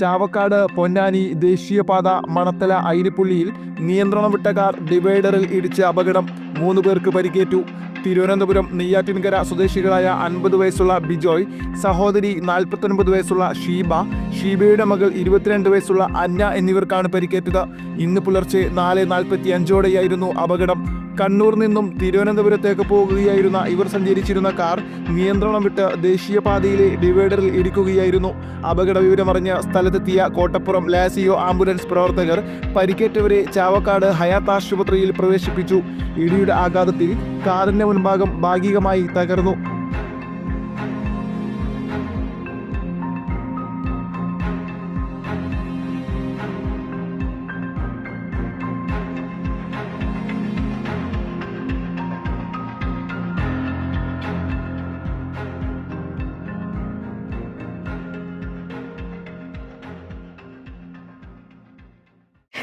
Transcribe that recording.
Chavakkad Ponnani ദേശീയപാത മണത്തല ഐരിപ്പുള്ളിയിൽ നിയന്ത്രണം വിട്ട കാർ ഡിവൈഡറിൽ ഇടിച്ച അപകടം മൂന്ന് പേർക്ക് പരിക്കേറ്റു. തിരുവനന്തപുരം നെയ്യാറ്റിൻകര സ്വദേശികളായ അൻപത് വയസ്സുള്ള ബിജോയ് സഹോദരി നാൽപ്പത്തൊൻപത് വയസ്സുള്ള ഷീബ ഷീബയുടെ മകൾ ഇരുപത്തിരണ്ട് വയസ്സുള്ള അന്ന എന്നിവർക്കാണ് പരിക്കേറ്റത്. ഇന്ന് പുലർച്ചെ നാല് നാൽപ്പത്തി അഞ്ചോടെയായിരുന്നു അപകടം. കണ്ണൂർ നിന്നും തിരുവനന്തപുരത്തേക്ക് പോകുകയായിരുന്ന ഇവർ സഞ്ചരിച്ചിരുന്ന കാർ നിയന്ത്രണം വിട്ട് ദേശീയപാതയിലെ ഡിവൈഡറിൽ ഇടിക്കുകയായിരുന്നു. അപകട വിവരമറിഞ്ഞ് സ്ഥലത്തെത്തിയ കോട്ടപ്പുറം ലാസിയോ ആംബുലൻസ് പ്രവർത്തകർ പരിക്കേറ്റവരെ ചാവക്കാട് ഹയാത്ത് ആശുപത്രിയിൽ പ്രവേശിപ്പിച്ചു. ഇടിയുടെ ആഘാതത്തിൽ കാറിന്റെ മുൻഭാഗം ഭാഗികമായി തകർന്നു.